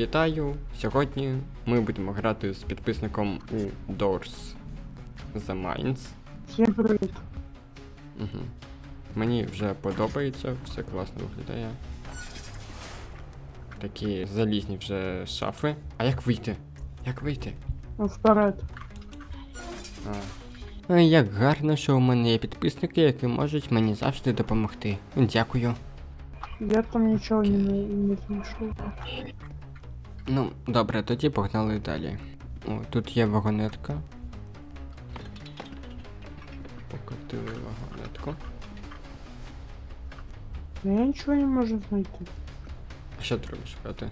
вітаю! Сьогодні ми будемо грати з підписником у Doors The Mines. Всім привіт. Угу. Мені вже подобається, все класно виглядає. Такі залізні вже шафи. А як вийти? Як вийти? Вперед. А. Ой, як гарно, що у мене є підписники, які можуть мені завжди допомогти. Дякую. Я там нічого не, не знайшов. Ну, добре, тоді погнали далі. О, тут є вагонетка. Покотили вагонетку. Я нічого не можу знайти. А що треба шукати?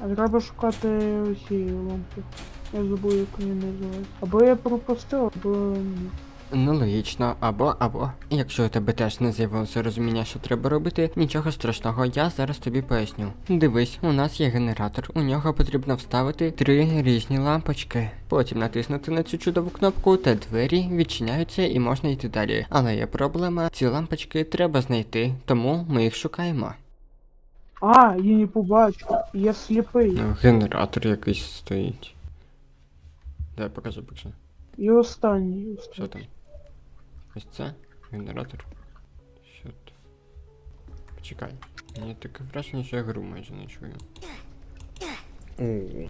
А треба шукати усі лампи. Я забув, як вони називаються. Або я пропустив, або ні. Ну, логічно, або, або. Якщо у тебе теж не з'явилося розуміння, що треба робити, нічого страшного, я зараз тобі поясню. Дивись, у нас є генератор, у нього потрібно вставити три різні лампочки. Потім натиснути на цю чудову кнопку, та двері відчиняються і можна йти далі. Але є проблема, ці лампочки треба знайти, тому ми їх шукаємо. А, я не побачу. Я сліпий. Ну, генератор якийсь стоїть. Дай покажи, покажи. І останній. Що останній. там? Ось це? Генератор? Що тут? Почекай. Мені таке враження, що я гру майже не чую. О,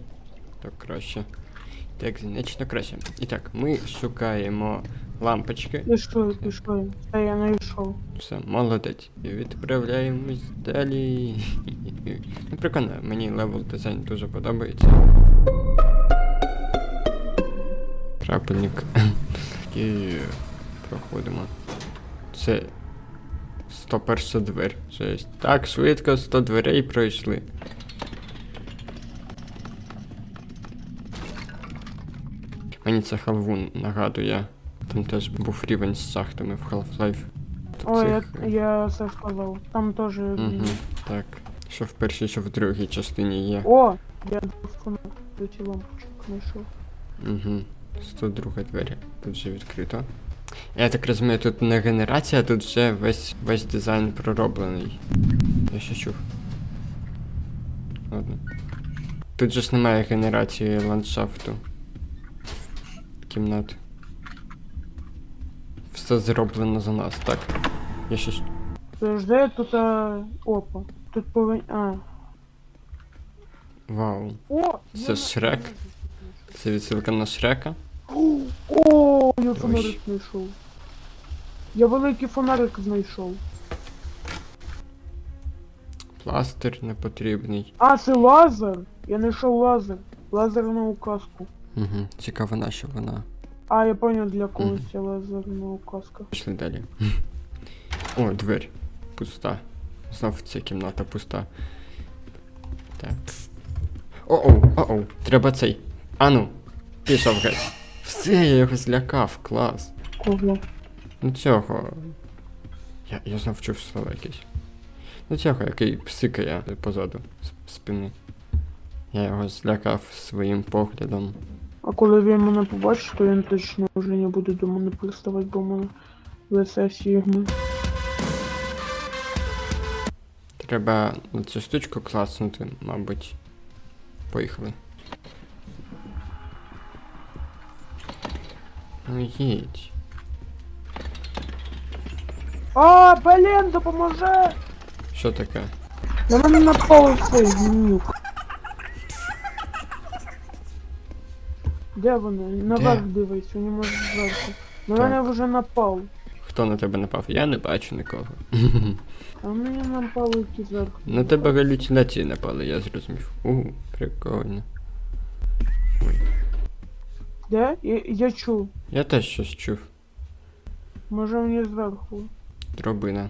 так краще. Так, значно краще. І так, ми шукаємо лампочки. Пішли, пішли. Та я знайшов. Все, молодець. І відправляємось далі. Ну, прикольно, мені левел дизайн дуже подобається. Крапельник. І проходимо. Це 101 двері. Жесть. Так, швидко 100 дверей пройшли. Мені це Халвун нагадує. Там теж був рівень з шахтами в Half-Life. О, я, Цих- я це сказав. Там теж. Угу, так. Що в першій, що в другій частині є. О! Я до ті лампочок знайшов. Угу. 102 двері. Тут вже відкрито. Я так розумію, тут не генерація, а тут вже весь весь дизайн пророблений. Я ще чув. Ладно. Тут же ж немає генерації ландшафту. Кімнат. Все зроблено за нас, так. Я ще. ж- Подожди, тут а... Опа. Тут повинен. А. Вау. О! Це я Шрек? Це відсилка на Шрека. О, я фонарик знайшов. Я великий фонарик знайшов. Пластир непотрібний. А, це лазер! Я знайшов лазер. Лазерну указку. Угу. Цікаво, на що вона. А, я понял для когось Мгм. ця лазерна указка. Пішли далі. О, двері. Пуста. Знов ця кімната пуста. Так. О-оу, о-оу, треба цей. Ану, пішов геть. Все, я його злякав, клас. Кого? Ну цього. Я, я знов чув слово якесь. Ну цього, який псикає позаду з спини. Я його злякав своїм поглядом. А коли він мене побачить, то він точно вже не буде до мене приставати, бо мене лице сігми. Треба на цю штучку класнути, мабуть. Поїхали. Ну їдь. А, блін, допоможе! Що таке? На мене напав цей гнюк. Де вони? Наверх дивись, вони можуть зверху. На Так. мене вже напав. Хто на тебе напав? Я не бачу нікого. А мені напали які зверху. На тебе галюцинації напали, я зрозумів. У, прикольно. Де? Я, я чув. Я теж щось чув. Може мені зверху. Дробина.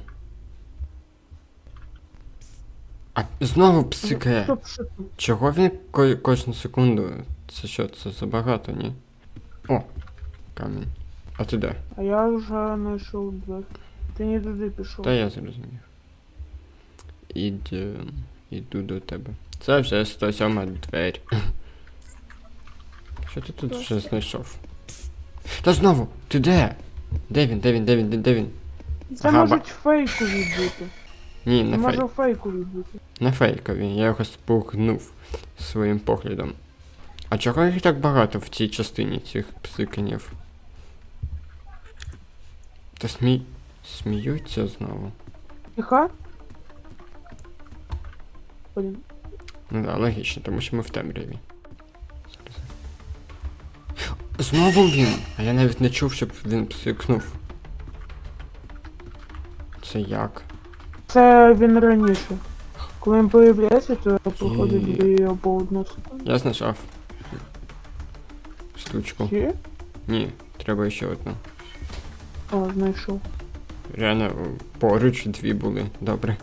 А знову псикає. Там? Чого він ко- кожну секунду? Це що, це забагато, ні? О, камінь. А ти де? А я вже знайшов двері. Ти не туди пішов. Та я зрозумів. Іду, іду до тебе. Це вже 107 двері. Що ти тут вже знайшов? Та знову! Ти де? Де він? Де він? Де він? Де він? Це Ага, можуть фейкові бути. Ні, не Може фейк. фейкові бути. Не фейкові, я його спугнув своїм поглядом. А чого їх так багато в цій частині цих псиканів? Та смій... сміються знову. Тихо? Блін. Ну да, логічно, тому що ми в темряві. Знову він! А я навіть не чув, щоб він псикнув. Це як? Це він раніше. Коли він появляється, то проходить дві або одну секунду. Я знайшов штучку. Чи? Ні, треба ще одну. А, знайшов. Реально поруч дві були. Добре.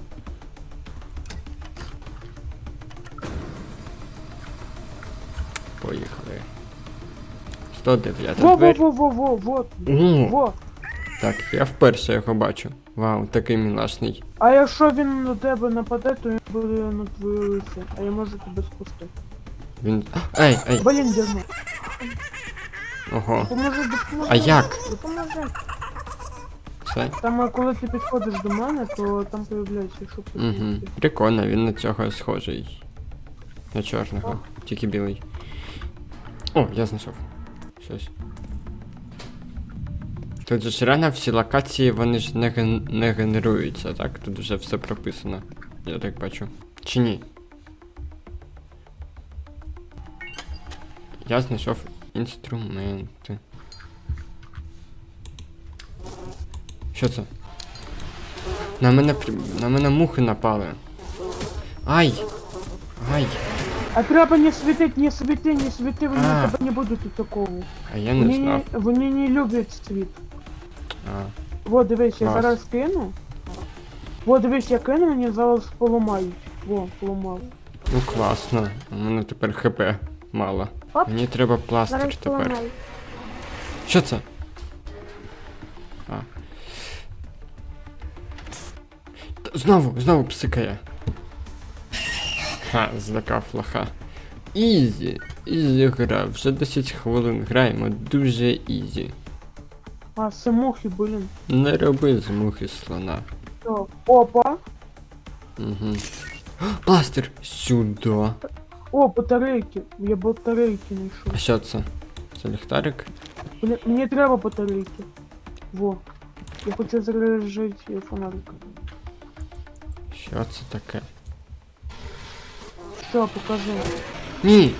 Поїхали. 109 Во, во, так, я вперше його бачу. Вау, такий мілашний. А якщо він на тебе нападе, то він буде на твоє лице. А я можу тебе спустити. Він. Ей, ей, Блін, дерно. ого. Поможи, допоможи. А як? Допоможи. Це? Там, а коли ти підходиш до мене, то там появляється, що Угу. Прикольно, він на цього схожий. На чорного, тільки білий. О, я знайшов. Щось. Тут же ж реально всі локації, вони ж не, ген... не генеруються, так? Тут вже все прописано. Я так бачу. Чи ні? Я знайшов інструменти. Що це? На мене на мене мухи напали. Ай! Ай! А треба не світить, не світи, не світи, вони А. тебе не будуть такого. А я не Вони знав. вони не люблять світ. А, Во, дивись, я Клас. зараз кину. Во, дивись, я кину, вони зараз поламають. Во, поламав. ну класно. У мене тепер ХП мало. Оп. Мені треба пластир Зараз тепер. поламаю. Що це? А. Т- Знову, знову псикає. Ха, злякав лоха. Ізі, ізі гра, вже 10 хвилин граємо, дуже ізі. А, це мухи, блін. Не роби з мухи слона. Так. Опа. Угу. Пластир! Сюди. О, батарейки. Я батарейки знайшов. А що це? Це ліхтарик? Блін, мені треба батарейки. Во. Я хочу заряджати фонарик. Що це таке? Що, покажи. Ні!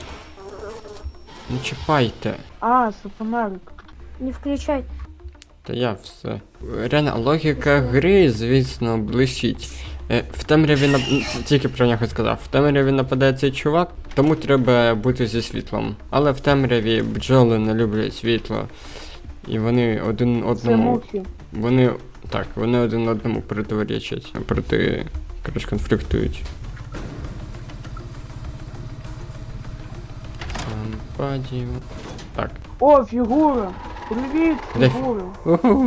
Не чіпайте. А, це фонарик. Не включай. Та я все. Реально, логіка гри, звісно, блищить. Е, В темряві нап... тільки про нього сказав. В темряві нападає цей чувак, тому треба бути зі світлом. Але в темряві бджоли не люблять світло. І вони один одному. Вони. Так, вони один одному противоречать, проти. Коротше, конфліктують. Так. О, фігура. Привіт, Де фігура.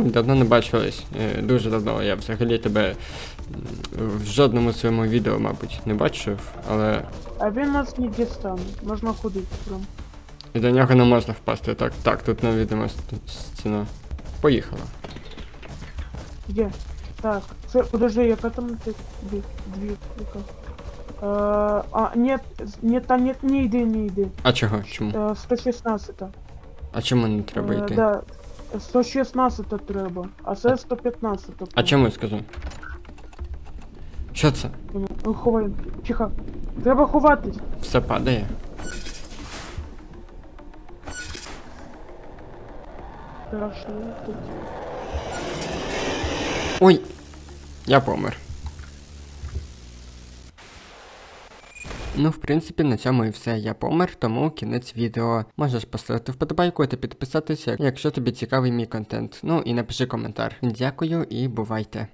Давно не бачились. Е, Дуже давно. Я взагалі тебе в жодному своєму відео, мабуть, не бачив, але А він нас не дістане. Можна ходити прям. і до нього не можна впасти. Так, так, тут невідома стіна. Поїхала. Где? Так, це, подожди, яка там ти? Дві, дві, яка? Е, а, нет, нет, та нет, не йди, не йди. А чого? Чому? Е, 116. А чому не треба Е, йти? Да, 116 треба, а це 115. А чому скажу? Що це? Ну, ховай, тихо. Треба ховатись. Все падає? Страшно. Ой! Я помер. Ну, в принципі, на цьому і все. Я помер, тому кінець відео. Можеш поставити вподобайку та підписатися, якщо тобі цікавий мій контент. Ну і напиши коментар. Дякую і бувайте.